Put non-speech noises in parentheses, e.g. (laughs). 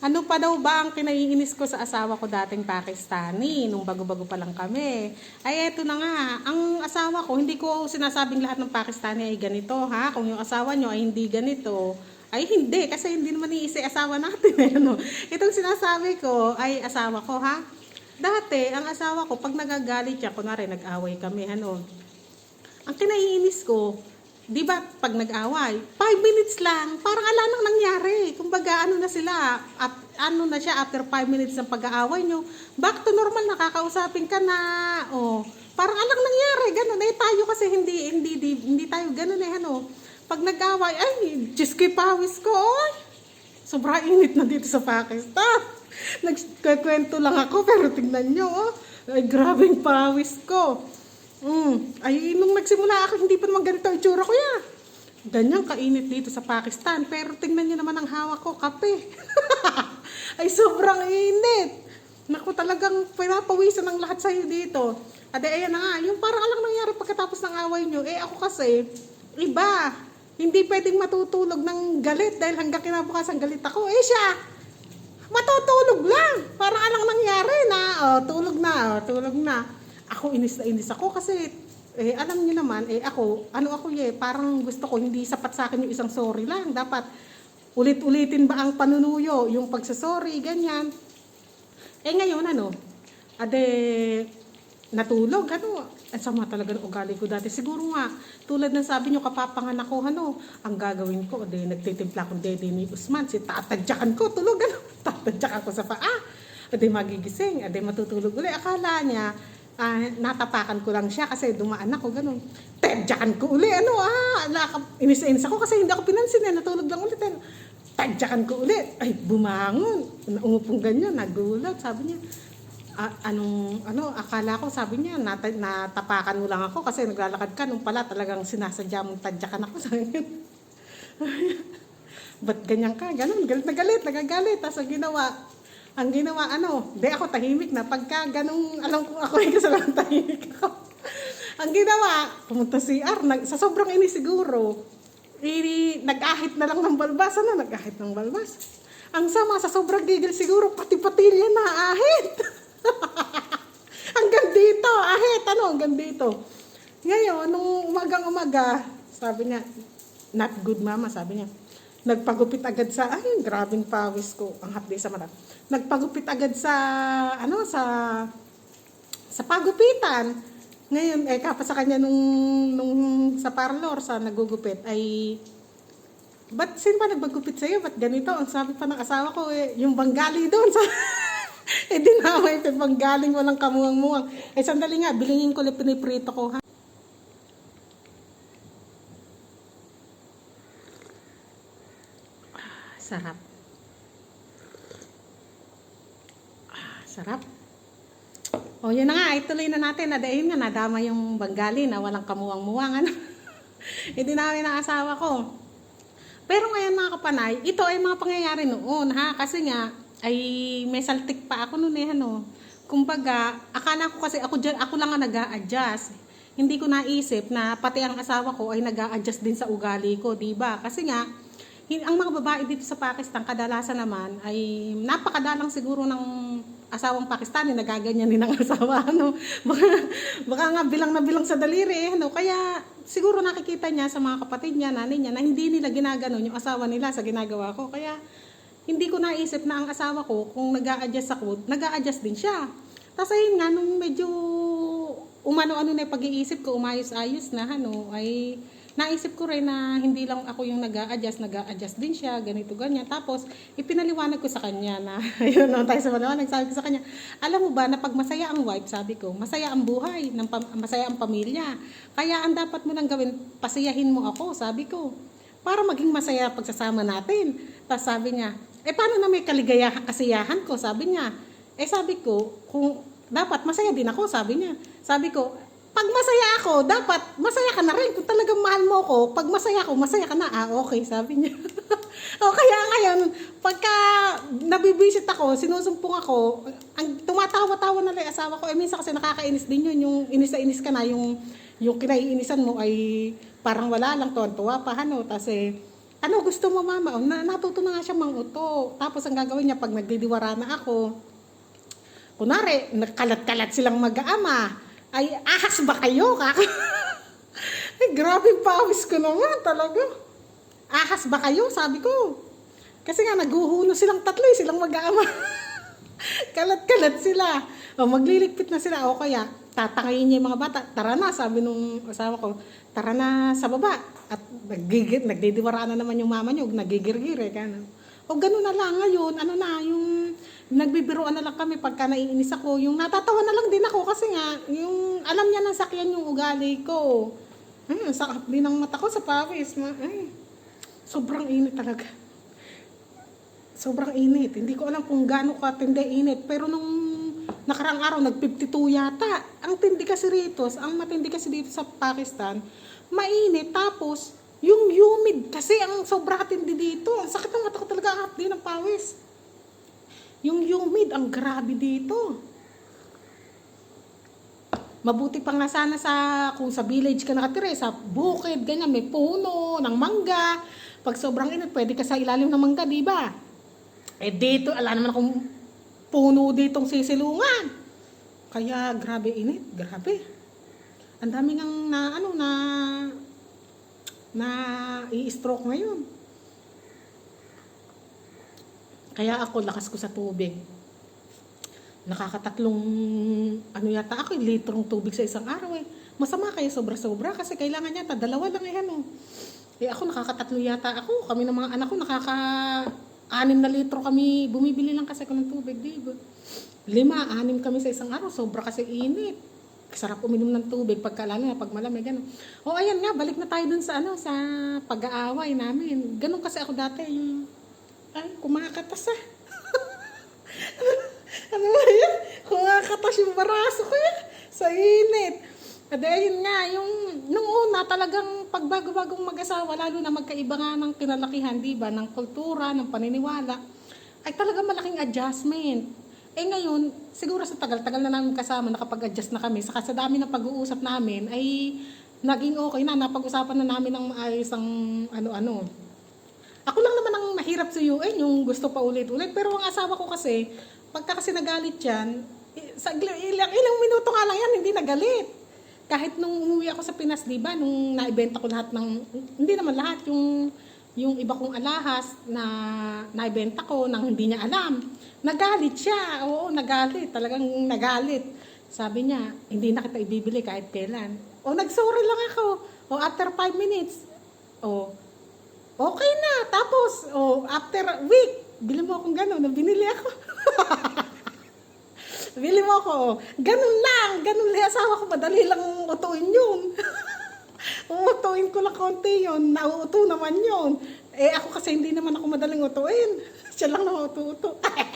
Ano pa daw ba ang kinaiinis ko sa asawa ko dating Pakistani nung bago-bago pa lang kami? Ay eto na nga, ang asawa ko, hindi ko sinasabing lahat ng Pakistani ay ganito ha. Kung yung asawa nyo ay hindi ganito, ay hindi kasi hindi naman iisi asawa natin (laughs) eh, ano. Itong sinasabi ko ay asawa ko ha. Dati, ang asawa ko, pag nagagalit siya, kunwari nag-away kami, ano, ang kinaiinis ko, di ba, pag nag-away, five minutes lang, parang ala nang nangyari. Kumbaga, ano na sila, at, ano na siya, after five minutes ng pag-aaway nyo, back to normal, nakakausapin ka na, oh, parang alang nangyari, ganun. Eh, tayo kasi hindi, hindi, hindi, hindi tayo ganun eh, ano. Pag nag-away, ay, ko, pawis ko, oy. Sobrang init na dito sa Pakistan. Nagkakwento lang ako, pero tingnan nyo, oh. Ay, grabing pawis ko. Mm. Ay, nung nagsimula ako, hindi pa naman ganito ang itsura ko ya. Ganyan kainit dito sa Pakistan. Pero tingnan nyo naman ang hawak ko, kape. (laughs) Ay, sobrang init. Naku, talagang pinapawisan ng lahat sa'yo dito. Ade, ayan na nga. Yung parang alang nangyari pagkatapos ng away nyo. Eh, ako kasi, iba. Hindi pwedeng matutulog ng galit dahil hanggang kinabukasan galit ako. Eh, siya, matutulog lang. Parang alang nangyari na, oh, tulog na, oh, tulog na. Ako, inis na inis ako kasi, eh, alam niyo naman, eh, ako, ano ako eh, parang gusto ko, hindi sapat sa akin yung isang sorry lang. Dapat, ulit-ulitin ba ang panunuyo, yung pagsasorry, ganyan. Eh, ngayon, ano, ade, natulog, ano, ang sama talaga ng ugali ko dati. Siguro nga, tulad ng sabi nyo, kapapanganak ko, ano, ang gagawin ko, ade, nagtitimpla akong dede ni Usman, si tatadyakan ko, tulog, ano, (laughs) tatadyakan ko sa paa. Ade, magigising, ade, matutulog ulit. Akala niya, ah, natapakan ko lang siya kasi dumaan ako, ganun. Tadyakan ko uli, ano, ah, inis-inis ako kasi hindi ako pinansin, eh, natulog lang ulit. Eh. Tadyakan ko ulit. Ay, bumangon. Umupong ganyan, nagulat. Sabi niya, "Ah, anong, ano, akala ko, sabi niya, nata, natapakan mo lang ako kasi naglalakad ka. Nung pala talagang sinasadya mong tadyakan ako. (laughs) Sabi niya, ba't ganyan ka? Ganun, galit na galit, nagagalit. Tapos ang ginawa, ang ginawa, ano, di ako tahimik na. Pagka ganung, alam ko ako yung kasalanan, (laughs) tahimik ako. ang ginawa, pumunta si R, nag, sa sobrang inis siguro, i, nag-ahit na lang ng balbas. Ano, nag-ahit ng balbas? Ang sama, sa sobrang gigil siguro, pati-patilya na ahit. (laughs) hanggang dito, ahit, ano, hanggang dito. Ngayon, nung umagang-umaga, sabi niya, not good mama, sabi niya. Nagpagupit agad sa, ay, grabing pawis ko, ang hapdi sa mata. Nagpagupit agad sa, ano, sa, sa pagupitan. Ngayon, eh, kapag sa kanya nung, nung sa parlor, sa nagugupit, ay, ba't sino ba nagpagupit sa'yo? Ba't ganito? Ang sabi pa ng asawa ko, eh, yung banggali doon. Sa, (laughs) eh, dinamay ito, banggaling walang kamuang-muang. Eh, sandali nga, bilingin ko, piniprito ko, ha? Sarap. Ah, sarap. O, yun na nga, ituloy na natin. Nadayin nga, nadama yung banggali na walang kamuwang-muwang. Ano? (laughs) Hindi namin ng asawa ko. Pero ngayon mga kapanay, ito ay mga pangyayari noon ha. Kasi nga, ay may saltik pa ako noon eh. Ano. Kumbaga, akala ko kasi ako, dyan, ako lang ang nag adjust Hindi ko naisip na pati ang asawa ko ay nag adjust din sa ugali ko, di ba? Kasi nga, ang mga babae dito sa Pakistan, kadalasan naman ay napakadalang siguro ng asawang Pakistani nagaganyan din ng (laughs) asawa ano baka, baka nga bilang na bilang sa daliri ano kaya siguro nakikita niya sa mga kapatid niya nanay niya na hindi nila ginaganon yung asawa nila sa ginagawa ko. Kaya hindi ko naisip na ang asawa ko kung nag adjust ako nag adjust din siya. Tapos ayun nga nung medyo umano-ano na pag-iisip ko umayos-ayos na ano ay naisip ko rin na hindi lang ako yung nag adjust nag adjust din siya, ganito, ganyan. Tapos, ipinaliwanag ko sa kanya na, (laughs) ayun, no, tayo sa maliwanag, sabi ko sa kanya, alam mo ba na pag masaya ang wife, sabi ko, masaya ang buhay, ng masaya ang pamilya. Kaya ang dapat mo nang gawin, pasayahin mo ako, sabi ko, para maging masaya pagsasama natin. Tapos sabi niya, eh paano na may kaligayahan, kasiyahan ko, sabi niya. Eh sabi ko, kung dapat masaya din ako, sabi niya. Sabi ko, pag masaya ako, dapat masaya ka na rin. Kung talagang mahal mo ako, pag masaya ako, masaya ka na. Ah, okay, sabi niya. (laughs) o kaya ngayon, pagka nabibisit ako, sinusumpong ako, ang tumatawa-tawa na lang asawa ko. Eh, minsan kasi nakakainis din yun, yung inis na inis ka na, yung, yung kinaiinisan mo ay parang wala lang, tuwan-tuwa pa, ano. Tapos eh, ano gusto mo mama? Oh, na, natuto na nga siya manguto. Tapos ang gagawin niya pag nagdidiwara na ako, kunwari, nagkalat-kalat silang mag-aama, ay ahas ba kayo? (laughs) Ay, grabe pawis ko naman talaga. Ahas ba kayo? Sabi ko. Kasi nga, naghuhuno silang tatlo eh, silang mag-aama. (laughs) Kalat-kalat sila. O, magliligpit na sila. O kaya, tatangayin niya yung mga bata. Tara na, sabi nung asawa ko. Tara na sa baba. At nagigir, nagdidiwara na naman yung mama niyo. Nagigirgir eh. Ganun. O gano'n na lang ngayon. Ano na, yung nagbibiroan na lang kami pagka naiinis ako. Yung natatawa na lang din ako kasi nga, yung alam niya ng sakyan yung ugali ko. Hmm, sakap din ang mata ko sa pawis. Ma- sobrang init talaga. Sobrang init. Hindi ko alam kung gaano katindi init. Pero nung nakaraang araw, nag-52 yata. Ang tindi kasi rito, ang matindi kasi dito sa Pakistan, mainit. Tapos, yung humid kasi ang sobra katindi dito. Ang sakit ng mata ko talaga, ang din ng pawis. Yung humid, ang grabe dito. Mabuti pa nga sana sa kung sa village ka nakatira, eh, sa bukid, ganyan, may puno, ng mangga. Pag sobrang init, pwede ka sa ilalim ng mangga, di ba? Eh dito, ala naman akong puno ditong sisilungan. Kaya grabe init, grabe. Ang dami nang na ano na na i-stroke ngayon. Kaya ako lakas ko sa tubig. Nakakatatlong ano yata ako, litrong tubig sa isang araw eh. Masama kaya sobra-sobra kasi kailangan yata dalawa lang eh ano. Eh ako nakakatatlo yata ako. Kami ng mga anak ko nakaka anim na litro kami bumibili lang kasi ako ng tubig, di ba? Lima, anim kami sa isang araw. Sobra kasi init. Sarap uminom ng tubig pagka lalo na pag malamig ano. O ayan nga, balik na tayo dun sa ano sa pag-aaway namin. Ganun kasi ako dati yung ay kumakatas ah. (laughs) ano ba yan? Kumakatas yung baraso ko yan. Sa init. At ayun nga, yung nung una talagang pagbago-bagong mag-asawa, lalo na magkaiba nga ng kinalakihan, di ba, ng kultura, ng paniniwala, ay talaga malaking adjustment. Eh ngayon, siguro sa tagal-tagal na namin kasama, nakapag-adjust na kami, saka sa dami ng pag-uusap namin, ay naging okay na, napag-usapan na namin ng maayos ang ano-ano. Ako lang naman ang mahirap sa UN, yung gusto pa ulit-ulit. Pero ang asawa ko kasi, pagka kasi nagalit yan, sa ilang, ilang minuto nga lang yan, hindi nagalit. Kahit nung umuwi ako sa Pinas, di ba, nung naibenta ko lahat ng, hindi naman lahat, yung, yung iba kong alahas na naibenta ko nang hindi niya alam. Nagalit siya, oo, nagalit, talagang nagalit. Sabi niya, hindi na kita ibibili kahit kailan. O, nagsorry lang ako. O, after five minutes, o, okay na. Tapos, o, after week, bili mo akong gano'n, binili ako. (laughs) Bili mo ako. Ganun lang. Ganun lang. Asawa ko, madali lang utuin yun. (laughs) Uutuin ko lang konti yun. Nauuto naman yun. Eh ako kasi hindi naman ako madaling utuin. (laughs) Siya lang na utu-uto. (laughs)